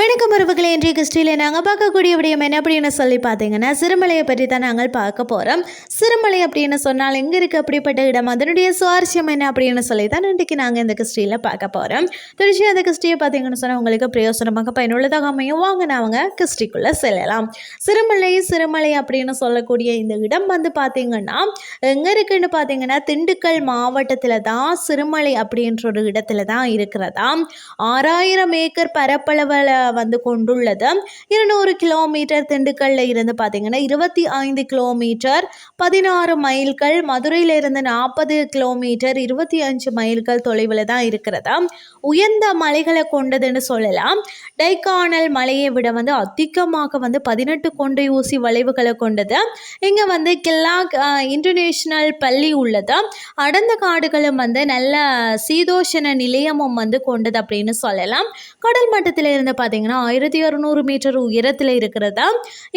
வணக்கம் உறவுகளை இன்றைய கிறிஸ்டியில் நாங்கள் பார்க்கக்கூடிய விடயம் என்ன அப்படின்னு சொல்லி பார்த்தீங்கன்னா சிறுமலையை பற்றி தான் நாங்கள் பார்க்க போகிறோம் சிறுமலை அப்படின்னு சொன்னால் எங்கே இருக்குது அப்படிப்பட்ட இடம். அதனுடைய சுவாரஸ்யம் என்ன அப்படின்னு சொல்லி தான் இன்றைக்கு நாங்கள் இந்த கிறிஸ்டியில் பார்க்க போகிறோம் திருச்சி அந்த கிறிஸ்டியை பார்த்தீங்கன்னு சொன்னால் உங்களுக்கு பிரயோசனமாக பயனுள்ளதாக அமையும். வாங்க அவங்க கிறிஸ்டிக்குள்ளே செல்லலாம். சிறுமலை சிறுமலை அப்படின்னு சொல்லக்கூடிய இந்த இடம் வந்து பார்த்தீங்கன்னா எங்கே இருக்குன்னு பார்த்தீங்கன்னா திண்டுக்கல் மாவட்டத்தில் தான் சிறுமலை அப்படின்ற ஒரு இடத்துல தான் இருக்கிறதா ஆறாயிரம் ஏக்கர் பரப்பளவில் வந்து கொண்டுள்ளது. இருநூறு கிலோமீட்டர் திண்டுக்கல்ல இருந்து பார்த்தீங்கன்னா இருபத்தி ஐந்து கிலோமீட்டர் பதினாறு மைல்கள் மதுரையிலிருந்து நாற்பது கிலோமீட்டர் இருபத்தி அஞ்சு மைல்கள் தொலைவில் தான் இருக்கிறதா. உயர்ந்த மலைகளை கொண்டதுன்னு சொல்லலாம். டைக்கானல் மலையை விட வந்து அதிகமாக வந்து பதினெட்டு கொண்டை ஊசி வளைவுகளை கொண்டது. இங்கே வந்து கில்லாக் இன்டர்நேஷ்னல் பள்ளி உள்ளது. அடர்ந்த காடுகளும் வந்து நல்ல சீதோஷண நிலையமும் வந்து கொண்டது அப்படின்னு சொல்லலாம். கடல் மட்டத்தில் இருந்து பார்த்தீங்கன்னா பார்த்தீங்கன்னா ஆயிரத்தி இரநூறு மீட்டர் உயரத்தில் இருக்கிறதா?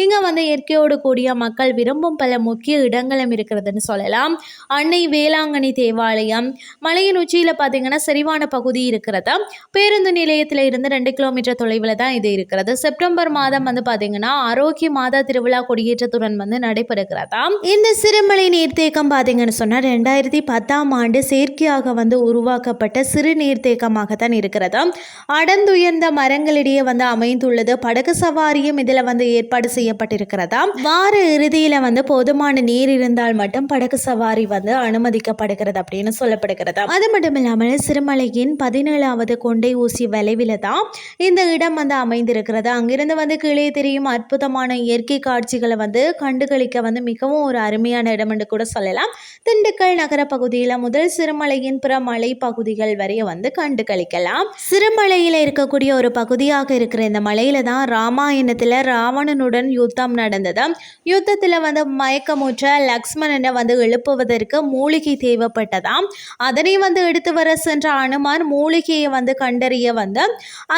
இங்கே வந்து இயற்கையோடு கூடிய மக்கள் விரும்பும் பல முக்கிய இடங்களும் இருக்கிறதுன்னு சொல்லலாம். அன்னை வேளாங்கண்ணி தேவாலயம் மலையின் உச்சியில் பார்த்தீங்கன்னா செறிவான பகுதி இருக்கிறதா? பேருந்து நிலையத்தில் இருந்து ரெண்டு கிலோமீட்டர் தொலைவில் தான் இது இருக்கிறது. செப்டம்பர் மாதம் வந்து பார்த்தீங்கன்னா ஆரோக்கிய மாதா திருவிழா கொடியேற்றத்துடன் வந்து நடைபெறுகிறதா? இந்த சிறுமலை நீர்த்தேக்கம் பார்த்தீங்கன்னு சொன்னால் ரெண்டாயிரத்தி பத்தாம் ஆண்டு செயற்கையாக வந்து உருவாக்கப்பட்ட சிறு நீர்த்தேக்கமாக தான் இருக்கிறதா? அடர்ந்துயர்ந்த மரங்களிடையே வந்து அமைந்துள்ளது. படகு சவாரியும் இதில் வந்து ஏற்பாடு செய்யப்பட்டிருக்கிறதா வார இறுதியில் வந்து போதுமான நீர் இருந்தால் மட்டும் படகு சவாரி வந்து அனுமதிக்கப்படுகிறது அப்படின்னு சொல்லப்படுகிறது அது மட்டும் இல்லாமல் சிறுமலையின் பதினேழாவது கொண்டை ஊசி வளைவில் தான் இந்த இடம் வந்து அமைந்திருக்கிறது. அங்கிருந்து வந்து கீழே தெரியும் அற்புதமான இயற்கை காட்சிகளை வந்து கண்டுகளிக்க வந்து மிகவும் ஒரு அருமையான இடம் என்று கூட சொல்லலாம். திண்டுக்கல் நகர பகுதியில் முதல் சிறுமலையின் பிற மலை பகுதிகள் வரை வந்து கண்டுகளிக்கலாம். சிறுமலையில் இருக்கக்கூடிய ஒரு பகுதியாக இருக்கிற இந்த மலையில் தான் ராமாயணத்தில் ராவணனுடன் யுத்தம் நடந்தது. யுத்தத்தில் வந்து மயக்கமுற்ற லக்ஷ்மணனை வந்து எழுப்புவதற்கு மூலிகை தேவைப்பட்டதாம் அதனை வந்து எடுத்து வர சென்ற அனுமான் மூலிகையை வந்து கண்டறிய வந்து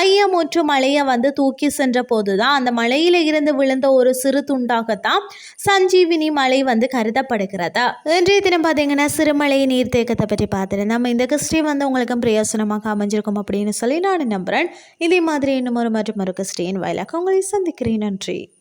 ஐயமுற்று மலையை வந்து தூக்கி சென்ற போது தான் அந்த மலையில் இருந்து விழுந்த ஒரு சிறு துண்டாகத்தான் சஞ்சீவினி மலை வந்து கருதப்படுகிறது. இன்றைய தினம் பார்த்தீங்கன்னா சிறுமலை நீர்த்தேக்கத்தை பற்றி பார்த்துருந்தோம். இந்த கிறிஸ்டி வந்து உங்களுக்கு பிரயோசனமாக அமைஞ்சிருக்கும் அப்படின்னு சொல்லி நான் நம்புகிறேன் இதே மாதிரி இன்னும் மற்றும் ஒரு ஸ்டேன் வாயிலாக உங்களை சந்திக்கிறேன். நன்றி.